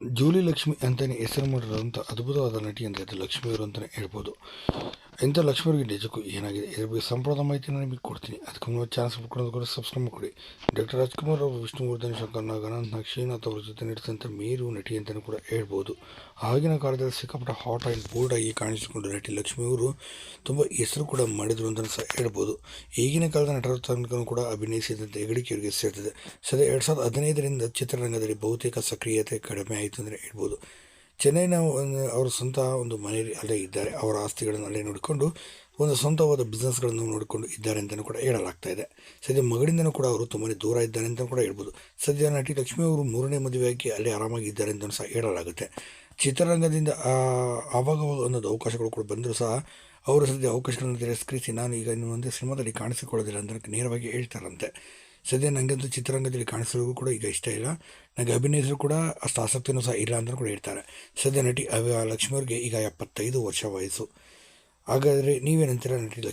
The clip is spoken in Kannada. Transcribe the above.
ಜೂಲಿ ಲಕ್ಷ್ಮಿ ಅಂತಲೇ ಹೆಸರು ಮಾಡಿರೋಂಥ ಅದ್ಭುತವಾದ ನಟಿ ಅಂತ ಲಕ್ಷ್ಮಿಯವರು ಅಂತಲೇ ಹೇಳ್ಬೋದು. ಇಂಥ ಲಕ್ಷ್ಮೀರಿಗೆ ನಿಜಕ್ಕೂ ಏನಾಗಿದೆ? ಇದ್ರ ಬಗ್ಗೆ ಸಂಪೂರ್ಣ ಮಾಹಿತಿನ ನಿಮಗೆ ಕೊಡ್ತೀನಿ. ಅದಕ್ಕೆ ಮುನ್ನ ಚಾನ್ಸ್ ಕೂಡ ಸಬ್ಸ್ಕ್ರೈಬ್ ಮಾಡಿ. ಡಾಕ್ಟರ್ ರಾಜ್ಕುಮಾರ್ ಅವರು ವಿಷ್ಣುವರ್ಧನ್ ಶಂಕರ್ ನಾಗ್ ಅನಂತ್ ನಾಗ್ ಶ್ರೀನಾಥ್ ಅವರ ಜೊತೆ ನಡೆಸಿದಂಥ ಮೇರು ನಟಿ ಅಂತಲೂ ಕೂಡ ಹೇಳ್ಬೋದು. ಆಗಿನ ಕಾಲದಲ್ಲಿ ಸಿಕ್ಕಾಪಟ್ಟ ಹಾಟ್ ಆ್ಯಂಡ್ ಬೋಲ್ಡ್ ಆಗಿ ಕಾಣಿಸಿಕೊಂಡು ನಟಿ ಲಕ್ಷ್ಮಿಯವರು ತುಂಬ ಹೆಸರು ಕೂಡ ಮಾಡಿದರು ಅಂತಲೂ ಸಹ ಹೇಳ್ಬೋದು. ಈಗಿನ ಕಾಲದ ನಟರ ತನಕ ಕೂಡ ಅಭಿನಯಿಸಿದಂಥ ಹೆಗಡಿಕೆಯವರಿಗೆ ಸೇರ್ತದೆ. ಸದ್ಯ ಎರಡು ಸಾವಿರದ ಹದಿನೈದರಿಂದ ಚಿತ್ರರಂಗದಲ್ಲಿ ಬಹುತೇಕ ಸಕ್ರಿಯತೆ ಕಡಿಮೆ ಆಯಿತು ಅಂದರೆ ಹೇಳ್ಬೋದು. ಚೆನ್ನೈನ ಒಂದು ಅವರ ಸ್ವಂತ ಒಂದು ಮನೆಯಲ್ಲಿ ಅಲ್ಲೇ ಇದ್ದಾರೆ, ಅವರ ಆಸ್ತಿಗಳನ್ನು ಅಲ್ಲೇ ನೋಡಿಕೊಂಡು ಒಂದು ಸ್ವಂತವಾದ ಬಿಸ್ನೆಸ್ಗಳನ್ನು ನೋಡಿಕೊಂಡು ಇದ್ದಾರೆ ಅಂತಲೂ ಕೂಡ ಹೇಳಲಾಗ್ತಾ ಇದೆ. ಸದ್ಯ ಮಗಳಿಂದನೂ ಕೂಡ ಅವರು ತುಂಬಾ ದೂರ ಇದ್ದಾರೆ ಅಂತ ಕೂಡ ಹೇಳ್ಬೋದು. ಸದ್ಯ ನಟಿ ಲಕ್ಷ್ಮಿ ಅವರು ಮೂರನೇ ಮದುವೆಯಾಗಿ ಅಲ್ಲೇ ಆರಾಮಾಗಿ ಇದ್ದಾರೆ ಅಂತ ಸಹ ಹೇಳಲಾಗುತ್ತೆ. ಚಿತ್ರರಂಗದಿಂದ ಆವಾಗ ಒಂದೊಂದು ಅವಕಾಶಗಳು ಕೂಡ ಬಂದರೂ ಸಹ ಅವರು ಸದ್ಯ ಅವಕಾಶಗಳನ್ನು ತಿರಸ್ಕರಿಸಿ ನಾನು ಈಗ ಇನ್ನು ಮುಂದೆ ಸಿನಿಮಾದಲ್ಲಿ ಕಾಣಿಸಿಕೊಳ್ಳೋದಿಲ್ಲ ಅಂತ ನೇರವಾಗಿ ಹೇಳ್ತಾರಂತೆ. ಸದ್ಯ ನನಗಂತೂ ಚಿತ್ರರಂಗದಲ್ಲಿ ಕಾಣಿಸಿರೋದು ಕೂಡ ಈಗ ಇಷ್ಟ ಇಲ್ಲ. ನನಗೆ ಅಭಿನಯಿಸಲು ಕೂಡ ಅಷ್ಟು ಆಸಕ್ತಿನೂ ಸಹ ಇಲ್ಲ ಅಂತ ಕೂಡ ಹೇಳ್ತಾರೆ. ಸದ್ಯ ನಟಿ ಅವ ಲಕ್ಷ್ಮಿಯವ್ರಿಗೆ ಈಗ ಎಪ್ಪತ್ತೈದು ವರ್ಷ ವಯಸ್ಸು. ಹಾಗಾದರೆ ನೀವೇನಂತೀರ ನಟಿ ಲಕ್ಷ್ಮಿ?